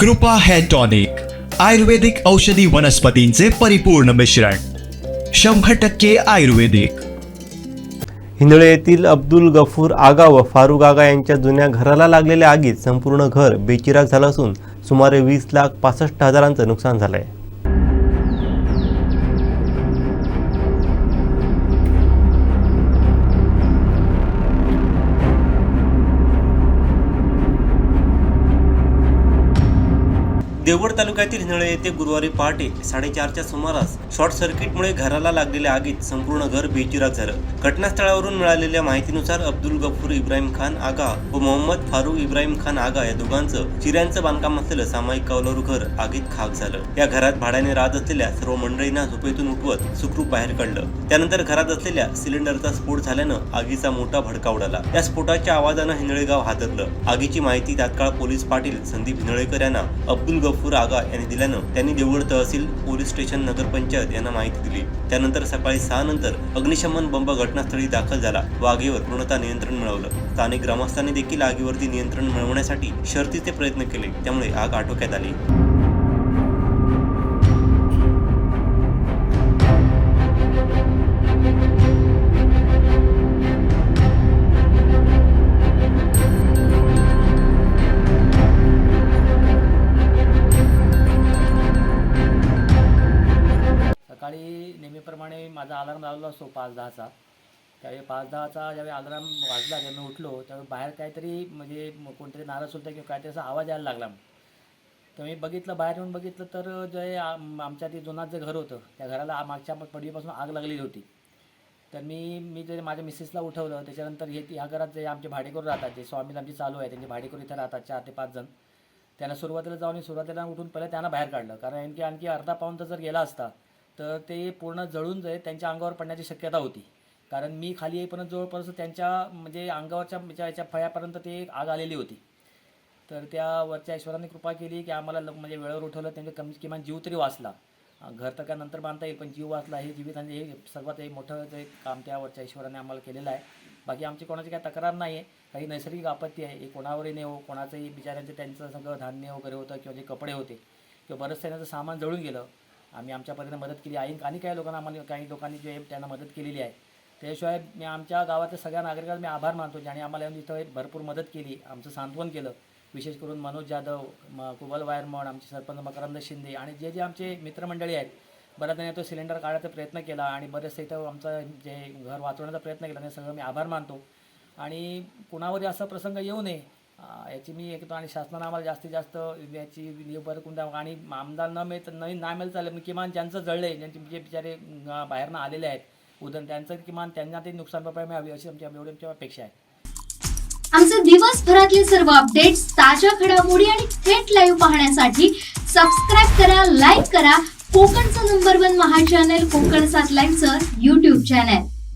कृपा hair tonic आयुर्वेदिक औषधी वनस्पतींचे परिपूर्ण मिश्रण शंभर टक्के आयुर्वेदिक. हिंदळे येथील अब्दुल गफूर आगा व फारुक आगा यांच्या जुन्या घराला लागलेल्या आगीत संपूर्ण घर बेचिराग झालं असून सुमारे वीस लाख पासष्ट हजारांचं नुकसान झालं आहे देवगड तालुक्यातील हिनळे येथे गुरुवारी पहाटे साडेचारच्या सुमारास शॉर्ट सर्किटमुळे घराला लागलेल्या आगीत संपूर्ण घर बेचिराग झालं. घटनास्थळावरून मिळालेल्या माहितीनुसार अब्दुल गफूर इब्राहिम खान आगा व मोहम्मद फारूक इब्राहिम खान आगा या दोघांचं चिऱ्यांचं बांधकाम असलेलं सामायिक कौलारू घर आगीत खाक झालं. या घरात भाड्याने राहत असलेल्या सर्व मंडळींना झोपेतून उठवत सुखरूप बाहेर काढलं. त्यानंतर घरात असलेल्या सिलेंडरचा स्फोट झाल्यानं आगीचा मोठा भडका उडाला. या स्फोटाच्या आवाजानं हिंदळेगाव हादरलं. आगीची माहिती तात्काळ पोलीस पाटील संदीप हिंदळेकर यांना अब्दुल गफूर आगा यांनी दिल्यानं त्यांनी देवगड तहसील पोलीस स्टेशन नगरपंचायत यांना माहिती दिली. त्यानंतर सकाळी सहा नंतर अग्निशमन बंब घटनास्थळी दाखल झाला व आगीवर पूर्णतः नियंत्रण मिळवलं. स्थानिक ग्रामस्थांनी देखील आगीवरती नियंत्रण मिळवण्यासाठी शर्तीचे प्रयत्न केले. त्यामुळे आग आटोक्यात आली. नेहमीप्रमाणे माझा अलार्म लावला असतो पाच दहाचा. त्यावेळी पाच दहाचा ज्यावेळी अलार्म वाजला ज्यावेळी मी उठलो त्यावेळी बाहेर काहीतरी म्हणजे कोणतरी नाराज होतं किंवा काहीतरी असा आवाज यायला लागला. तर मी बघितलं बाहेर येऊन बघितलं तर जे आम- आमच्या ते जुनात जे घर होतं त्या घराला मागच्या पडवीपासून आग लागलेली होती. तर मी मी जे माझ्या मिसेसला उठवलं त्याच्यानंतर हे ह्या घरात जे आमचे भाडेकरू राहतात जे स्वामी आमची चालू आहे त्यांचे भाडेकरू इथं राहतात चार ते पाच जण. त्यांना सुरुवातीला जाऊन सुरुवातीला उठून पहिले त्यांना बाहेर काढलं. कारण आणखी आणखी अर्धा पाऊन तर जर गेला असता तर ते पूर्ण जळून जाईल त्यांच्या अंगावर पडण्याची शक्यता होती. कारण मी खाली येईपर्यंत जवळपास त्यांच्या म्हणजे अंगावरच्या म्हणजे याच्या फळ्यापर्यंत ते आग आलेली होती. तर त्या वरच्या ईश्वराने कृपा केली की आम्हाला ल- म्हणजे वेळेवर उठवलं त्यांचे कमी किमान जीव तरी वाचला. घर तर काय नंतर बांधता येईल पण जीव वाचला हे जीवित आणि हे सर्वात हे मोठं जे काम त्या वरच्या ईश्वराने आम्हाला केलेलं आहे. बाकी आमची कोणाची काही तक्रार नाही आहे काही नैसर्गिक आपत्ती आहे. हे कोणावरही नाही हो कोणाचंही बिचाऱ्यांचं त्यांचं सगळं धान्य वगैरे होतं किंवा जे कपडे होते किंवा बरंच त्यांचं सामान जळून गेलं. आम्ही आमच्या परीने मदत केली. आहे आणि काही लोकांना आम्हाला काही लोकांनी जे त्यांना मदत केलेली आहे. त्याशिवाय मी आमच्या गावातल्या सगळ्या नागरिकांना मी आभार मानतो ज्याने आम्हाला येऊन इथं भरपूर मदत केली. आमचं सांत्वन केलं. विशेष करून मनोज जाधव म कुबल म्हण आमचे सरपंच मकरंद शिंदे आणि जे जे आमचे मित्रमंडळी आहेत बऱ्याच जणांनी तो सिलेंडर काढायचा प्रयत्न केला आणि बरेचसे इथं आमचं जे घर वाचवण्याचा प्रयत्न केला ते सगळं मी आभार मानतो. आणि कुणावरही असा प्रसंग येऊ नये याची मी ऐकतो आणि शासनानं आम्हाला जास्तीत जास्त याची बरं कोणत्या आणि आमदार न मिळत नाही ना मिळत चालेल किमान ज्यांचं जळलं ज्यांचे जे बिचारे बाहेरनं आलेले आहेत उदन त्यांचं किमान त्यांना ते नुकसान भरपाई मिळावी अशी आमची एवढी आमची अपेक्षा आहे. आमचे दिवसभरातले सर्व अपडेट्स ताज्या घडामोडी आणि थेट लाईव्ह पाहण्यासाठी सबस्क्राईब करा लाईक करा. कोकणचं नंबर वन महा चॅनल कोकण सात लाईव्हचं युट्यूब चॅनल